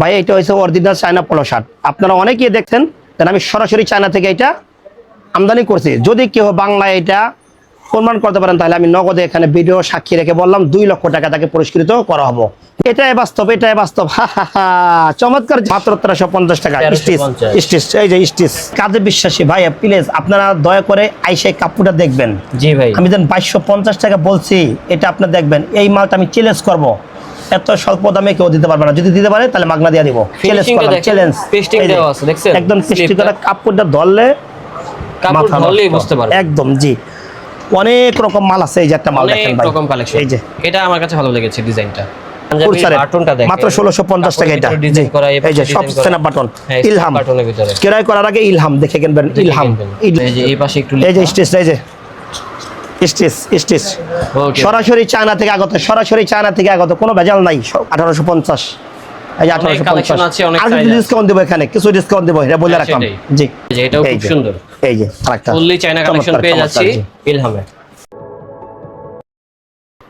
ভাই এটা হয়েছে অরিজিনাল চায়না পলো শার্ট আপনারা অনেকেই দেখছেন কারণ আমি সরাসরি চায়না থেকে এটা আমদানি করছি। যদি কেউ বাংলায় এটা প্রমাণ করতে পারেন তাহলে আমি নগদে এখানে ভিডিও সাক্ষী রেখে বললাম দুই লক্ষ টাকা তাকে পুরস্কৃত করা হব। এটাই বাস্তব এটাই বাস্তব। হা হা হা। চমৎকার মাত্র তেরোশো পঞ্চাশ টাকা। স্টিচ স্টিচ এই যে স্টিচ। কাজে বিশ্বাসী ভাই প্লিজ আপনারা দয়া করে আইসে কাপড়টা দেখবেন। জি ভাই। আমি যেন বাইশশো পঞ্চাশ টাকা বলছি এটা আপনার দেখবেন। এই মালটা আমি চ্যালেঞ্জ করব। এত স্বল্প দামে কেউ দিতে পারবে না। যদি দিতে পারে তাহলে মাগনা দিয়ে দিব। চ্যালেঞ্জ? একদম করা কাপড়টা ধরলে কাপড় ধরলেই বুঝতে পারবে একদম জি। অনেক রকম মাল আছে এই যে একটা মাল দেখেন ভাই। রকম কালেকশন এই যে। এটা আমার কাছে ভালো লেগেছে ডিজাইনটা। কুরসারের, বাটনটা দেখেন। মাত্র ষোলোশো পঞ্চাশ টাকা এটা। ডিজাইন জি, করা এই যে সব স্ন্যাপ বাটন ইলহাম। ক্রয় করার আগে ইলহাম দেখে কিনবেন। ইলহাম। এই যে এই পাশে একটু এই যে স্টেজ এই যে। স্টেজ স্টেজ সরাসরি চায়না থেকে আগত সরাসরি চায়না থেকে আগত কোনো ভেজাল নাই আঠারোশো পঞ্চাশ। এই আঠারোশো পঞ্চাশ। আর size কিছু আছে। ডিসকাউন্ট দেবো এখানে কিছু ডিসকাউন্ট দেবো এটা বলে হ্যাঁ, রাখলাম। জি। এটাও খুব সুন্দর। এই যে আরেকটা। চায়না কালেকশন পেয়ে যাচ্ছি ইলহামে।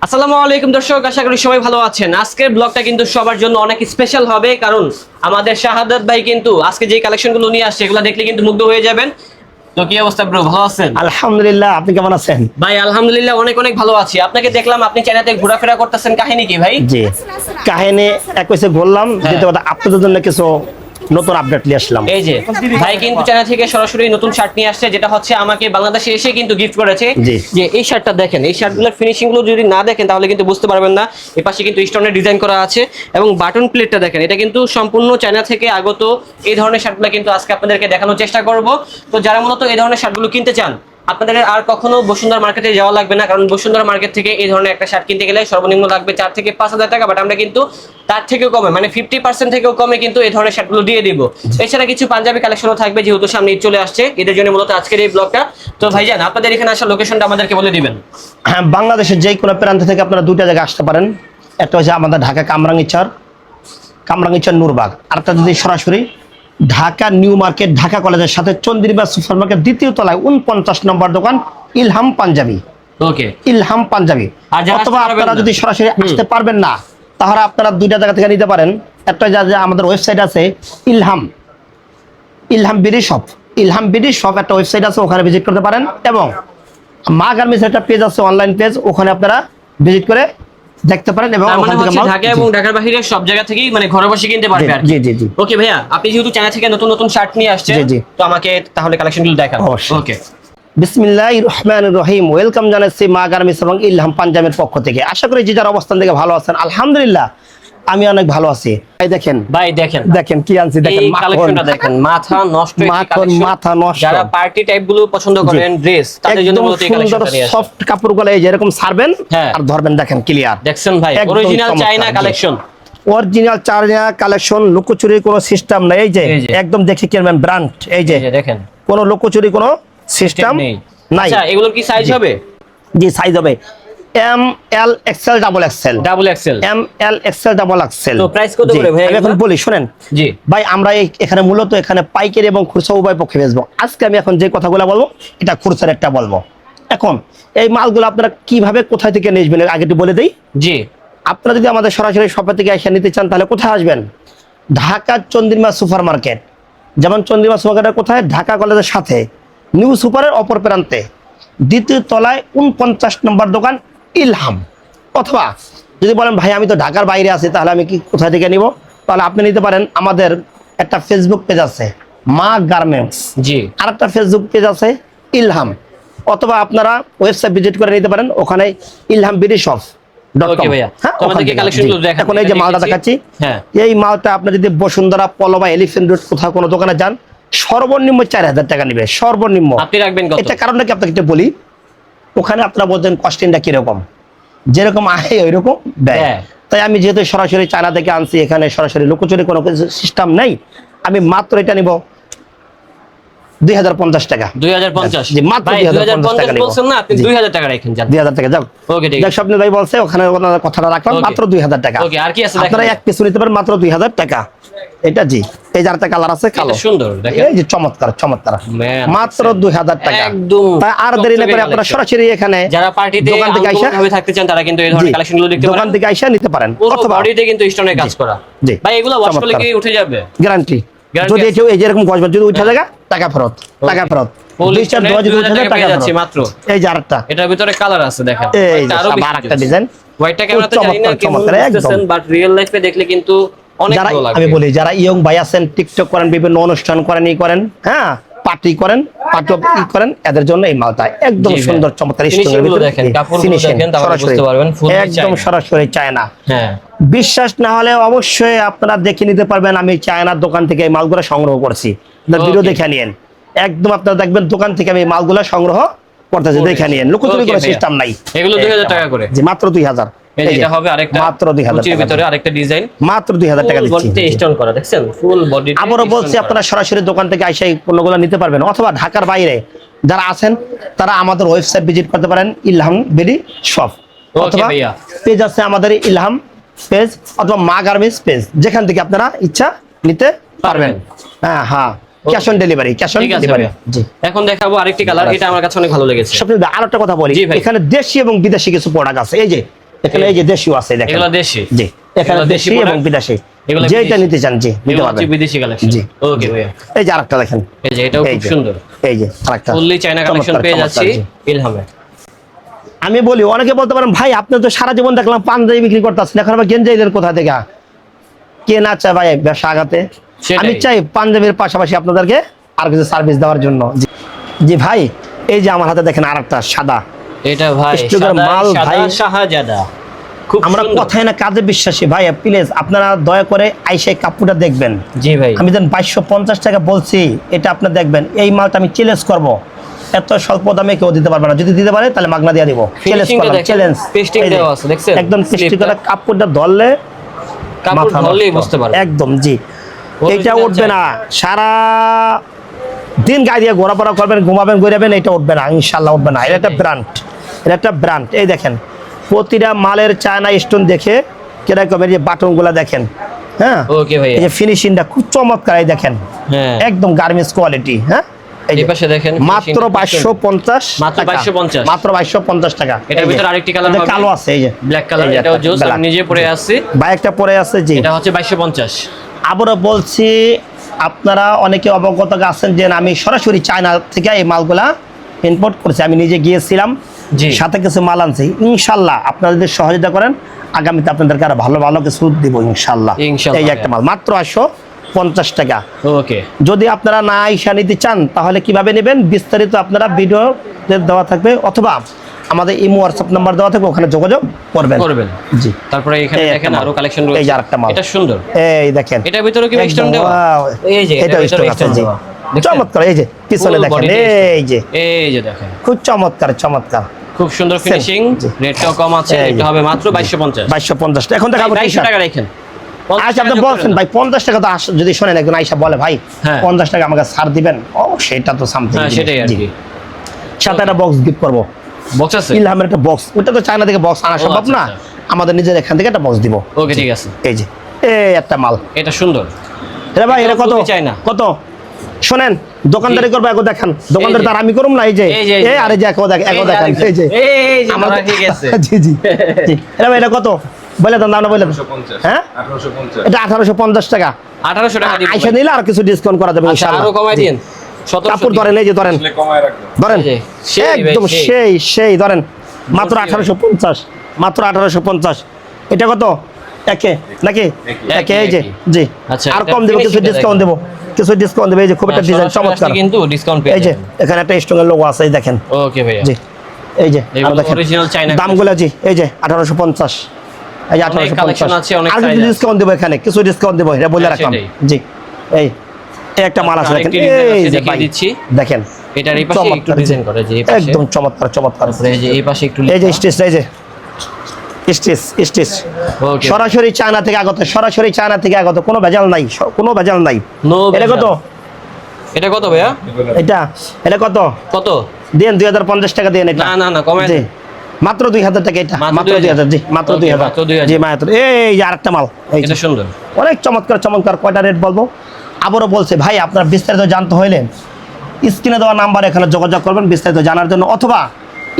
আসসালামু আলাইকুম দর্শক আশা করি সবাই ভালো আছেন। আজকের ব্লগটা কিন্তু সবার জন্য অনেক স্পেশাল হবে কারণ আমাদের শাহাদাত ভাই কিন্তু আজকে যে কালেকশনগুলো নিয়ে আসছে এগুলো দেখলে কিন্তু মুগ্ধ হয়ে যাবেন। তো কি অবস্থা ব্রো ভালো আছেন? আলহামদুলিল্লাহ আপনি কেমন আছেন? ভাই আলহামদুলিল্লাহ অনেক অনেক ভালো আছি। আপনাকে দেখলাম আপনি চায়নাতে ঘোরাফেরা করতেছেন। কাহিনী কি ভাই? জি। কাহিনী এক বললাম হ্যাঁ। দ্বিতীয় কথা আপনাদের জন্য কিছু নতুন আপডেট নিয়ে আসলাম। এই যে ভাই কিন্তু চায়না থেকে সরাসরি নতুন শার্ট নিয়ে আসছে যেটা হচ্ছে আমাকে বাংলাদেশে এসে কিন্তু গিফট করেছে। যে এই শার্টটা দেখেন এই শার্টগুলোর ফিনিশিংগুলো যদি না দেখেন তাহলে কিন্তু বুঝতে পারবেন না। এর পাশে কিন্তু স্টোনের ডিজাইন করা আছে এবং বাটন প্লেটটা দেখেন এটা কিন্তু সম্পূর্ণ চায়না থেকে আগত এই ধরনের শার্টগুলো কিন্তু আজকে আপনাদেরকে দেখানোর চেষ্টা করব। তো যারা মূলত এই ধরনের শার্টগুলো কিনতে চান আপনাদের আর কখনো বসুন্ধরা মার্কেটে যাওয়া লাগবে না কারণ বসুন্ধরা মার্কেট থেকে এই ধরনের একটা শার্ট কিনতে গেলে সর্বনিম্ন লাগবে চার থেকে পাঁচ হাজার টাকা বাট আমরা কিন্তু তার থেকেও কমে মানে ফিফটি পার্সেন্ট থেকেও কমে কিন্তু এই ধরনের শার্টগুলো দিয়ে দিব। এছাড়া কিছু পাঞ্জাবি কালেকশনও থাকবে যেহেতু সামনে ঈদ চলে আসছে এদের জন্য মূলত আজকের এই ব্লগটা তো ভাইজান আপনাদের এখানে আসার লোকেশনটা আমাদেরকে বলে দিবেন। হ্যাঁ বাংলাদেশের যে কোনো প্রান্ত থেকে আপনারা দুইটা জায়গায় আসতে পারেন। একটা হচ্ছে আমাদের ঢাকা কামরাঙ্গিচর কামরাঙ্গিচর নূরবাগ। আরেকটা যদি সরাসরি ঢাকা নিউ মার্কেট ঢাকা কলেজের সাথে চন্দ্রিমা সুপার মার্কেট দ্বিতীয় তলায় উনপঞ্চাশ নম্বর দোকান ইলহাম পাঞ্জাবি। ওকে। ইলহাম পাঞ্জাবি। অথবা আপনারা যদি সরাসরি আসতে পারবেন না তাহলে আপনারা দুইটা জায়গা থেকে নিতে পারেন। একটা যা আমাদের ওয়েবসাইট আছে Ilham. Ilham BD shop. Ilham BD shop একটা ওয়েবসাইট আছে ওখানে ভিজিট করতে পারেন। এবং মা গার্মেন্টস একটা পেজ আছে অনলাইন পেজ ওখানে আপনারা ভিজিট করে দেখতে পারেন এবং মানে ঢাকা এবং ঢাকার বাইরে সব জায়গা থেকেই মানে ঘরে বসে কিনতে পারবে আর জি জি জি। ওকে ভাইয়া আপনি যেহেতু চ্যানেল থেকে নতুন নতুন শার্ট নিয়ে আসছেন জি, জি। তো আমাকে তাহলে কালেকশনগুলো দেখান। ওকে বিসমিল্লাহ রহমান রহিম ওয়েলকাম জানাচ্ছি মা গার্মিস এবং ইলহাম পাঞ্জাবের পক্ষ থেকে। আশা করি যে যার অবস্থান থেকে ভালো আছেন আলহামদুলিল্লাহ। আমি অনেক ভালো আছি। এই দেখেন ভাই দেখেন। দেখেন কি আনছি দেখেন কালেকশনটা দেখেন মাথা নষ্ট মাখন, মাথা নষ্ট। যারা পার্টি টাইপগুলো পছন্দ করেন ড্রেস তাদের জন্য মূলত এই কালেকশনটা নিয়ে সফট কাপড়গুলো এই যেরকম হ্যাঁ। আর ধরবেন দেখেন ক্লিয়ার দেখছেন ভাই original China collection original Sharjah collection লুকোচুরির কোনো সিস্টেম নাই। এই যে একদম দেখে কিনবেন ব্র্যান্ড এই যে দেখেন। কোনো লুকোচুরি কোনো সিস্টেম নাই। আচ্ছা এগুলোর কি সাইজ হবে? জি সাইজ হবে। M L XL double XL double XL M L XL double XL তো price কত করে ভাই আমি এখন বলি শুনেন। জি। ভাই আমরা এখানে মূলত এখানে পাইকারি এবং খুচরা উভয় পক্ষে বেচবো। আজকে আমি এখন যে কথাগুলো বলব এটা খুচরার একটা বলব। এখন এই মালগুলো আপনারা কীভাবে কোথায় থেকে নিয়ে আসবেন আগে একটু বলে দিই। জি। আপনারা যদি আমাদের সরাসরি শপে থেকে এসে নিতে চান তাহলে কোথায় আসবেন? ঢাকা চন্দ্রিমা সুপার মার্কেট যেমন চন্দ্রিমা সুপার মার্কেটের কোথায়? ঢাকা কলেজের সাথে। নিউ সুপারের অপর প্রান্তে। দ্বিতীয় তলায় উনপঞ্চাশ নম্বর দোকান ইলহাম। অথবা যদি বলেন ভাই আমি তো ঢাকার বাইরে আছি তাহলে আমি কি কোথায় থেকে নিব? তাহলে আপনি নিতে পারেন আমাদের একটা ফেসবুক পেজ আছে মা গার্মেন্টস জি। আর একটা ফেসবুক পেজ আছে ইলহাম। অথবা আপনারা ওয়েবসাইট ভিজিট করে নিতে পারেন ওখানে ইলহাম বিডি শপ Okay ভাইয়া। তো আমাদেরকে collection গুলো দেখান। এখন এই যে মালটা দেখেছি। দেখাচ্ছি। এই মালটা আপনি যদি বসুন্ধরা পলো বা এলিফেন্ট রোড কোথাও কোনো দোকানে যান সর্বনিম্ন চার হাজার টাকা নেবে সর্বনিম্ন। আপনি রাখবেন এটা কারণটা কি আপনাকে বলি? ওখানে আপনারা বলছেন কস্টিংটা কীরকম? যেরকম আহে ওই রকম ব্যয় ব্যয়। তাই আমি যেহেতু সরাসরি চায়না থেকে আনছি এখানে সরাসরি লুকোচুরি কোনো কিছু সিস্টেম নেই আমি মাত্র এটা নিব। দুই হাজার পঞ্চাশ টাকা। দুই হাজার পঞ্চাশ? জি, মাত্র 2050 দুই হাজার পঞ্চাশ টাকা বলছেন না আপনি জি। দুই হাজার টাকা রাখেন যান। দুই হাজার টাকা যাও। ওকে ঠিক আছে। স্বপ্ন ভাই বলছে ওখানে ওনার কথাটা রাখলাম মাত্র দুই হাজার টাকা। Okay, আর কি আছে আপনারা এক পিছু নিতে পারেন মাত্র দুই হাজার টাকা। এটা জি এই যে কালার আছে কালো। সুন্দর দেখেন। এই যে চমৎকার চমৎকার। মাত্র দেখছেন? দুই হাজার টাকা। একদম তাই আর দেরি না করে আপনারা সরাসরি এখানে যারা পার্টিতে দোকান থেকে আইসা ভাবে থাকতে চান তারা কিন্তু এই ধরনের জি, কালেকশনগুলো দেখতে দোকান থেকে আইসা নিতে পারেন অথবা বডিতে কিন্তু স্টোনের কাজ করা। জি। ভাই এগুলো ওয়াশ করলে কি উঠে যাবে? গ্যারান্টি যদি কেউ এই যেরকম গজবা যদি উঠে জায়গা টাকা ফেরত টাকা ফেরত। Full দুই চার stone এ দোয়া যদি 2000 উঠে টাকা টাকা পেয়ে যাচ্ছি ফেরত মাত্র। এই যে এটার ভিতরে কালার আছে দেখেন এই যে White টা আরও সব বেশি আরেকটা ডিজাইন হোয়াইটটা ক্যামেরাতে খুব জানি না চমৎকার, চমৎকার, একদম। বাট রিয়েল লাইফে দেখলে কিন্তু অনেক যারা ভালো লাগবে আমি বলি যারা ইয়ং ভাই আছেন টিকটক করেন বিভিন্ন অনুষ্ঠান করেন ই করেন হ্যাঁ পার্টি করেন ই করেন এদের জন্য এই মালটা একদম সুন্দর চমৎকার একদম সরাসরি চায়না। হ্যাঁ। বিশ্বাস না হলে অবশ্যই আপনারা দেখে নিতে পারবেন আমি চায়নার দোকান থেকে এই মালগুলো সংগ্রহ করছি। ভিডিও দেখে নিয়েন। একদম আপনারা দেখবেন দোকান থেকে আমি এই মালগুলো সংগ্রহ করতেছি দেখে নিয়েন। লুকোচুরি Okay কোনো সিস্টেম নাই। এগুলো 2000 টাকা করে। জি মাত্র দুই হাজার। এটা হবে আরেকটা মাত্র দুই হাজার কুচির ভিতরে আরেকটা ডিজাইন। মাত্র দুই হাজার টাকা দিচ্ছি। বডিতে স্টোন করা দেখছেন? ফুল বডি আবারও বলছি আপনারা সরাসরি দোকান থেকে এসে এই পণ্যগুলো নিতে পারবেন। অথবা ঢাকার বাইরে যারা আছেন তারা আমাদের ওয়েবসাইট ভিজিট করতে পারেন ইলহাম বেরি শপ অথবা পেজ আছে আমাদের ইলহাম পেজ অথবা মা গার্মেন্টস পেজ যেখান থেকে আপনারা ইচ্ছা নিতে পারবেন। হ্যাঁ হ্যাঁ। Cash on delivery cash on delivery জি। এখন দেখাবো আরেকটি কালার এটা আমার কাছে অনেক ভালো লেগেছে। আর একটা কথা বলি। এখানে দেশি এবং বিদেশি কিছু প্রোডাক্ট আছে। এই যে এখানে এই যে দেশিও আছে দেখেন। এগুলো দেশি। জি এখানে দেশি এবং বিদেশি। যেটা নিতে চান জি নিতে পারবেন। বিদেশি কালেকশন জি। ওকে ভাইয়া। এই যে আরেকটা দেখেন। এই যে এটাও খুব সুন্দর। এই যে আরেকটা। ফুললি চায়না কালেকশন পেয়ে যাচ্ছি ইলহামে। আমি বলি অনেকে বলতে পারেন ভাই আপনি তো সারা জীবন দেখলাম পাঞ্জাবি বিক্রি করতেছেন। এখন আবার গেঞ্জাই দেন কোথা থেকে? কে না চায় ভাই ব্যবসা আগাতে? আমি চাই পাঞ্জাবির পাশাপাশি আপনাদেরকে আর কিছু সার্ভিস দেওয়ার জন্য। জি- জি ভাই এই যে আমার হাতে দেখেন আর একটা সাদা। এটা ভাই সাদা মাল ভাই। শাহজাদা। খুব আমরা কথায় না কাজে বিশ্বাসী। ভাই প্লিজ আপনারা দয়া করে আইসে কাপড়টা দেখবেন। জি ভাই। আমি যেন বাইশশো পঞ্চাশ টাকা বলছি এটা আপনি দেখবেন। এই মালটা আমি চ্যালেঞ্জ করব। এত স্বল্প দামে কেউ দিতে পারবে না। যদি দিতে পারে তাহলে মাগনা দিয়ে দিব। চ্যালেঞ্জ দেখেন, চ্যালেঞ্জ pasting দেওয়া আছে, দেখছেন? একদম পেস্টি করা। কাপড়টা ধরলে মাথা ধরলেই বুঝতে পারবে একদম জি। এটা উঠবে না। সারা দিন গায়ে দিয়ে ঘোরাফেরা করবেন ঘুমাবেন ঘুরাবেন এটা উঠবে না ইনশাল্লাহ উঠবে না। এটা একটা ব্র্যান্ড এটা একটা ব্র্যান্ড এই দেখেন প্রতিটা মালের চায়না স্টোন দেখে কীরকম এই যে বাটনগুলো দেখেন হ্যাঁ? ওকে এই যে ফিনিশিংটা খুব চমৎকার এই দেখেন। হ্যাঁ। একদম গার্মেন্টস কোয়ালিটি হ্যাঁ? এই পাশে দেখেন মাত্র finishing টা বাইশশো পঞ্চাশ মাত্র 2250 মাত্র বাইশশো পঞ্চাশ টাকা। এটার এই আরেকটি colour হবে। কালো আছে এই যে। ব্ল্যাক কালার এটাও জোস আমি নিজে পরে আসছি। বাইকটা পরে আছে জি। এটা হচ্ছে বাইশশো পঞ্চাশ। আবারও বলছি আপনারা অনেকে অবগত আছেন যে আমি সরাসরি চায়না থেকে এই মালগুলা ইম্পোর্ট করেছি। আমি নিজে গিয়েছিলাম। সাথে কিছু মাল আনছি। ইনশাল্লাহ আপনারা যদি সহযোগিতা করেন আগামীতে আপনাদেরকে আরও ভালো ভালো কিছু দিব ইনশাল্লাহ। ইনশাল্লাহ। এই একটা মাল মাত্র আসো পঞ্চাশ টাকা। ওকে। যদি আপনারা না আইসা নিতে চান তাহলে কীভাবে নেবেন? বিস্তারিত আপনারা ভিডিও দেওয়া থাকবে অথবা আমাদের ইমো হোয়াটসঅ্যাপ নাম্বার দেওয়া থাকবে ওখানে যোগাযোগ করবেন। করবেন। জি। তারপরে এখানে দেখেন আরও কালেকশন রয়েছে। এই যে আরেকটা মাল। এটা সুন্দর। এই দেখেন। এটার ভিতরে কি স্টোন দেওয়া? এই যে এটা স্টোন আছে জি। চমৎকার এই যে পিছনে দেখেন এই যে। এই যে দেখেন। খুব চমৎকার চমৎকার। খুব সুন্দর ফিনিশিং। রেটটাও কম আছে এটা হবে মাত্র বাইশশো পঞ্চাশ। বাইশশো পঞ্চাশ। এখন দেখাবো বাইশশো t-shirt। টাকা রাখেন। আচ্ছা আপনি বলছেন ভাই পঞ্চাশ টাকা তো যদি শোনেন একজন আইসা বলে ভাই হ্যাঁ। পঞ্চাশ টাকা আমাকে ছাড় দিবেন? ও সেটা তো সামথিং হ্যাঁ সেটাই আর কি। সাথে একটা বক্স গিফট করব। বক্স আছে? ইলহামের একটা বক্স ওটা তো চায়না থেকে বক্স আনা সম্ভব আচ্ছা, না। আচ্ছা। আমাদের নিজের এখান থেকে একটা বক্স দিব। ওকে ঠিক আছে। এই যে এই একটা মাল। এটা সুন্দর। এটা ভাই এটা কত? চায়না। কত? শোনেন দোকানদারি করব একো দেখান। দোকানদারি তার আমি করুম না এই যে। এই আরে যে একো দেখ একো দেখান। এই যে। আমাদের- ঠিক আছে জি জি। এটা ভাই এটা কত? বলে দেন দামটা বলে হ্যাঁ? এটা আঠারোশো পঞ্চাশ টাকা। আঠারোশো টাকা আইসা নিলে আর কিছু ডিসকাউন্ট করা যাবে আচ্ছা আরও কমাই দিন। কাপড় ধরেন এই যে ধরেন। ধরেন একদম সেই। সেই ধরেন। মাত্র আঠারোশো পঞ্চাশ মাত্র আঠারোশো পঞ্চাশ। এটা কত? একে নাকি? একে এই যে জি। আচ্ছা, আর কম দেবো কিছু ডিসকাউন্ট দেবো কিছু ডিসকাউন্ট দেবো এই যে খুব একটা ডিজাইন চমৎকার। কিন্তু ডিসকাউন্ট এই যে এখানে একটা স্ট্রং এর লোগো আছে এই দেখেন। ওকে ভাইয়া। জি এই যে দামগুলো জি এই যে আঠারোশো পঞ্চাশ। এই যে আঠারোশো পঞ্চাশ। আর কিছু ডিসকাউন্ট দেবো এখানে কিছু ডিসকাউন্ট দেবো এটা বলে হ্যাঁ, রাখলাম। জি এই একটা মাল আছে দেখেন। এই যে ভাই দিচ্ছি। দেখেন। এটার এই পাশে একটু ডিজাইন করে যে এই পাশে। একদম চমৎকার চমৎকার। এই যে এই পাশে একটু এই যে স্টেজ এই যে স্টেজ স্টেজ. সরাসরি চায়না থেকে আগত সরাসরি চায়না থেকে আগত কোনো ভেজাল নাই কোনো ভেজাল নাই। এটা কত। এটা কত ভাইয়া? এটা এটা কত? কত? দেন দুই হাজার পঞ্চাশ টাকা দেন এটা। না না না কমাই জি। মাত্র দুই হাজার টাকা এটা মাত্র মাত্র 2000 দুই হাজার জি মাত্র Okay, দুই হাজার। মাত্র 2000 জি মাত্র এই যে আরেকটা মাল এই এটা সুন্দর। অনেক চমৎকার চমৎকার কয়টা রেট বলব? আবারও বলছে ভাই আপনার বিস্তারিত জানতে হইলে স্ক্রিনে দেওয়া নাম্বার এখানে যোগাযোগ করবেন বিস্তারিত জানার জন্য। অথবা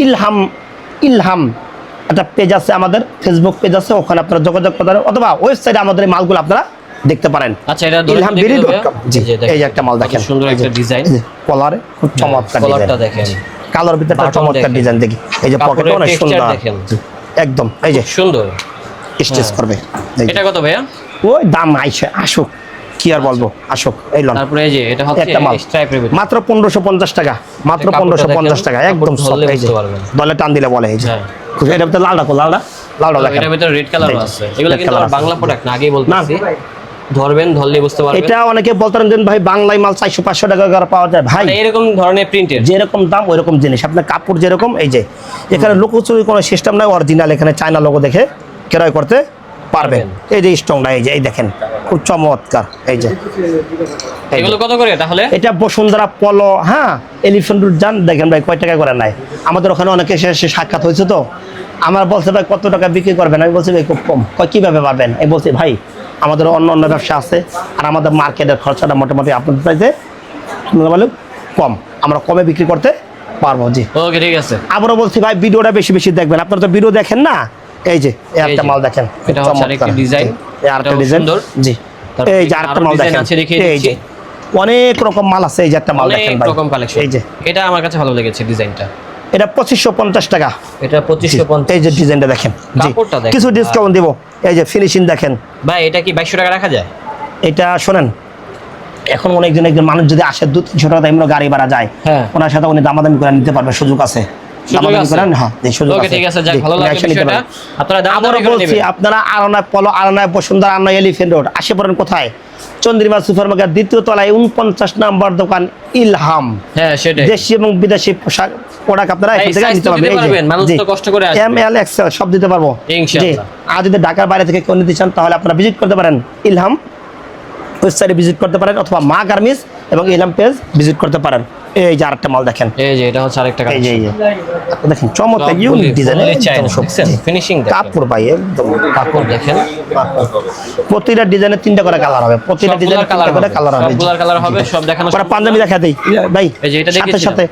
ইলহাম ইলহাম একটা পেজ আছে আমাদের ফেসবুক পেজ আছে ওখানে আপনারা যোগাযোগ করতে পারেন। অথবা ওয়েবসাইটে আমাদের এই মালগুলো আপনারা দেখতে পারেন। আচ্ছা এটা ইলহাম বিডি ডট কম জি এই একটা মাল দেখেন। সুন্দর একটা ডিজাইন কলারে খুব চমৎকার কলারটা দেখেন। কালোর ভিতরে একটা চমৎকার ডিজাইন দেখি। এই যে কাপড়ের অনেক সুন্দর। দেখেন। একদম এই যে সুন্দর। স্টিচ হ্যাঁ। করবে। এটা কত ভাইয়া? ওই দাম আইসে আসুক। কি আর বলব? আসুক এই লন। তারপরে এই যে এটা হচ্ছে একটা মাল। স্ট্রাইপের ভিতরে মাত্র পনেরোশো পঞ্চাশ টাকা মাত্র কাপড়টা পনেরোশো পঞ্চাশ দেখেন, টাকা একদম soft, এই যে। দলে টান দিলে বলে এই যে। হ্যাঁ। এটা ভিতরে লাল রাখো লালটা? লালটা দেখেন। এটার ভিতরে রেড কালার আছে। এগুলো কিন্তু বাংলা প্রোডাক্ট না আগেই বলতেছি। ধরবেন ধরলে বুঝতে পারবেন। এটা অনেকে বলতেন যে ভাই বাংলায় মাল চারশো পাঁচশো টাকা করে পাওয়া যায়। ভাই মানে এরকম ধরনের প্রিন্টের যেরকম দাম ওইরকম জিনিস। আপনার কাপড় যেরকম এই যে। এখানে লোকচুরি কোনো সিস্টেম নাই অরিজিনাল এখানে চায়না লোগো দেখে ক্রয় করতে পারবেন। এই যে স্টংটা এই যে এই দেখেন। খুব চমৎকার এই যে। এগুলো কত করে তাহলে? এটা বসুন্ধরা পলো হ্যাঁ এলিফেন্ট রুট যান দেখেন ভাই কয় টাকা করে নাই আমাদের ওখানে অনেকে এসে সাক্ষাৎ হয়েছে তো। আমার বলছে ভাই কত টাকা বিক্রি করবেন? আমি বলছি ভাই খুব কম। কয় কীভাবে পারবেন আমি বলছি ভাই আমাদের অন্য অন্য ব্যবসা আছে আর আমাদের মার্কেটের খরচাটা মোটামুটি আপনাদের চাইতে বলে কম। আমরা কমে বিক্রি করতে পারব। জি। ওকে ঠিক আছে। আবারও বলছি ভাই ভিডিওটা বেশি বেশি দেখবেন। আপনারা তো ভিডিও দেখেন না? এই যে একটা মাল দেখেন এটা হচ্ছে আরেকটি ডিজাইন। এই আরেকটা ডিজাইন। জি। এই যে আরেকটা মাল দেখেন। আছে, দেখিয়ে এই যে অনেক রকম মাল আছে এই যে একটা মাল দেখেন ভাই। রকম কালেকশন এই যে। এটা আমার কাছে ভালো লেগেছে ডিজাইনটা এটা পঁচিশশো পঞ্চাশ টাকা। এটা পঁচিশশো পঞ্চাশ। এই যে ডিজাইনটা দেখেন। কাপড়টা দেখেন। কিছু ডিসকাউন্ট দিব। এই যে ফিনিশিং দেখেন। ভাই এটা কি বাইশশো টাকা রাখা যায়? এটা শোনেন এখন অনেকজন একজন মানুষ যদি আসে দু তিনশো টাকা দামের গাড়ি ভাড়া যায় হ্যাঁ। ওনার সাথে উনি দামাদামি করে নিতে পারবে সুযোগ আছে। হ্যাঁ। আপনারা দাম আবারও দামি করে বলছি নেবেন। আপনারা আরনায় পলো আরনায় বসুন্ধরা আরনায় এলিফেন্ট রোড আসে পড়েন কোথায়? চন্দ্রিমা সুপার মার্কেট দ্বিতীয় তলায় উনপঞ্চাশ নাম্বার দোকান ইলহাম। হ্যাঁ দেশি এবং বিদেশি পোশাক প্রোডাক্ট আপনারা। এম এল এক্সেল সব দিতে পারব। আর যদি ঢাকার বাইরে থেকে কেউ নিতে চান তাহলে আপনারা ভিজিট করতে পারেন ইলহাম। ওয়েবসাইটে ভিজিট করতে পারেন অথবা মা গার্মিস এবং ইলহাম পেজ ভিজিট করতে পারেন। এই যে আরেকটা মাল দেখেন। এই যে এটা হচ্ছে আরেকটা এই যে এই যে। দেখেন চমৎকার ইউনিক ডিজাইন ফিনিশিং কাপড় ভাই একদম। কাপড় দেখেন। প্রতিটা ডিজাইনের তিনটা করে কালার হবে। প্রতিটা ডিজাইনের কালার করে কালার হবে। সবগুলার কালার হবে সব দেখানো পরে পাঞ্জাবি দেখা দেই। ভাই এই যে এটা সাথে সাথে।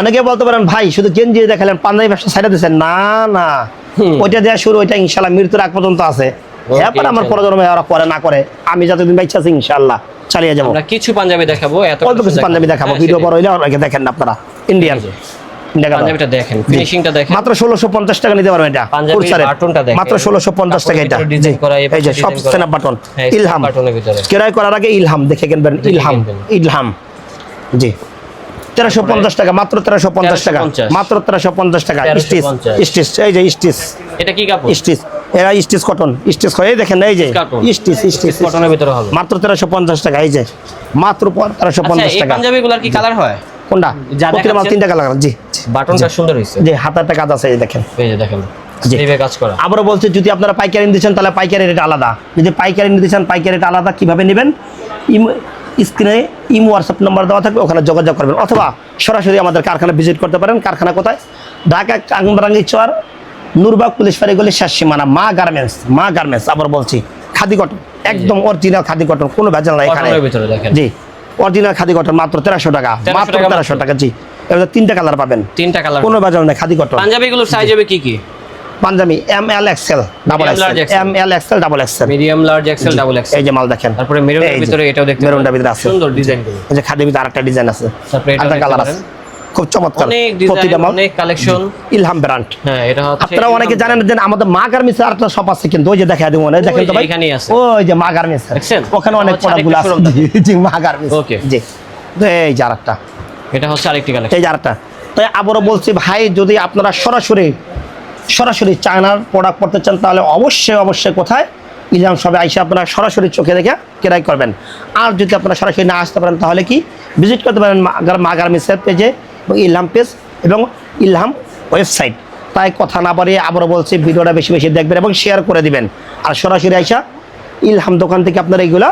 অনেকে বলতে পারেন ভাই শুধু গেঞ্জি দেখালেন পাঞ্জাবি ব্যবসা সাইডে দিচ্ছেন না না। ওইটা দেওয়া শুরু ওইটা ইনশাল্লাহ মৃত্যুর আগ পর্যন্ত আছে। এরপরে আমার ইনশাল্লাহ। প্রজন্মে ওরা করে না করে। আমি যতদিন বাইচা আছি ইনশাল্লাহ চালিয়ে যাব। আমরা কিছু পাঞ্জাবি দেখাবো এত অল্প কিছু পাঞ্জাবি দেখাবো। হ্যাঁ, ভিডিও। বড় হইলে অনেকে দেখেন না আপনারা। ইন্ডিয়ান এই পাঞ্জাবিটা দেখেন ফিনিশিংটা দেখেন। মাত্র ষোলোশো পঞ্চাশ টাকা নিতে পারবেন এটা। পাঞ্জাবির বাটনটা দেখেন। মাত্র ষোলোশো পঞ্চাশ টাকা এটা। ডিজাইন করা, এই এই যে সব ডিজাইন বাটন হ্যাঁ, ইলহাম। বাটনের ভিতরে। ক্রয় করার আগে ইলহাম দেখে কিনবেন ইলহাম। ইলহাম। জি। তেরোশো পঞ্চাশ টাকা মাত্র তেরোশো পঞ্চাশ টাকা। মাত্র তেরোশো পঞ্চাশ টাকা। স্টিচ। স্টিচ। এই যে স্টিচ। এটা কি কাপড়? স্টিচ। এরা স্টিচ কটন স্টিচ এই দেখেন এই যে স্টিচ স্টিচ কটনের ভিতরে হবে। মাত্র তেরোশো পঞ্চাশ টাকা এই যে মাত্র তেরোশো আচ্ছা পঞ্চাশ এই টাকা। পাঞ্জাবিগুলোর কি কালার হয়? কোনটা? প্রতিটা মাল তিনটা কালার জি জি। বাটনটা সুন্দর হয়েছে। যে হাতারটা কাজ আছে এই দেখেন। এই যে দেখেন জি। আবারও বলছি যদি আপনারা পাইকারি নিতে চান তাহলে পাইকারি রেট আলাদা। যদি পাইকারি নিতে চান পাইকারি রেট আলাদা কীভাবে নেবেন? স্ক্রিনে ইমো হোয়াটসঅ্যাপ নাম্বার দেওয়া থাকবে ওখানে যোগাযোগ করবেন। অথবা সরাসরি আমাদের কারখানা ভিজিট করতে পারেন। কারখানা কোথায়? ঢাকা কাংবারাঙ্গি চর নূরবাগ পুলিশ ফাঁড়ি গলি শেষ সীমানা মা গার্মেন্টস মা গার্মেন্টস আবার বলছি খাদি কটন একদম অরিজিনাল খাদি কটন কোনো ভেজাল নাই এখানে। জি অরিজিনাল খাদি কটন মাত্র তেরোশো টাকা মাত্র তেরোশো টাকা জি। এবার তিনটা কালার পাবেন। তিনটা কালার। কোনো ভেজাল নাই খাদি কটন। পাঞ্জাবিগুলোর সাইজ হবে কি কি? Panjabi M L XL double XL M L XL double XL medium large XL double XL এই যে মাল দেখেন। তারপরে মেরুনের ভিতরে এটাও দেখতে মেরুনটার ভিতরে আছে। সুন্দর ডিজাইন এই যে খাদির ভিতরে আরেকটা ডিজাইন আছে। আরেকটা কালার আছে। খুব চমৎকার অনেক প্রতিটা মাল। অনেক কালেকশন ইলহাম ব্র্যান্ড হ্যাঁ এটা হচ্ছে আপনারা অনেকে জানেন যে আমাদের মা গার্মেন্টসের আরেকটা শপ আছে কিন্তু ওই যে দেখা দেবো না দেখেন তো ভাই। এখানেই আছে। ওই যে মা গার্মেন্টস? ওখানে অনেক প্রোডাক্টগুলো আছে। জি, মা গার্মেন্টস। Okay. জি। এই এটা হচ্ছে আরেকটি কালেকশন এই তাই আবারও বলছি ভাই যদি আপনারা সরাসরি সরাসরি চায়নার প্রোডাক্ট পড়তে চান তাহলে অবশ্যই অবশ্যই কোথায়? ইলাম সবে আইসে আপনারা সরাসরি চোখে দেখে ক্রয় করবেন। আর যদি আপনারা সরাসরি না আসতে পারেন তাহলে কি? ভিজিট করতে পারেন মা গার্মেন্টসের পেজে ইলহাম পেজ এবং ইলহাম ওয়েবসাইট। তাই কথা না বাড়িয়ে আবারও বলছি ভিডিওটা বেশি বেশি দেখবেন এবং শেয়ার করে দিবেন। আর সরাসরি আইসা ইলহাম দোকান থেকে আপনারা এইগুলা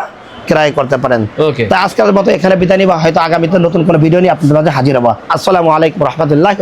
ক্রয় করতে পারেন. তা আজকের মতো এখানে বিদায় নিবা। হয়তো আগামীতে নতুন কোনো ভিডিও নিয়ে আপনাদের মাঝে হাজির হব। আসসালামু আলাইকুম রহমতুল্লাহ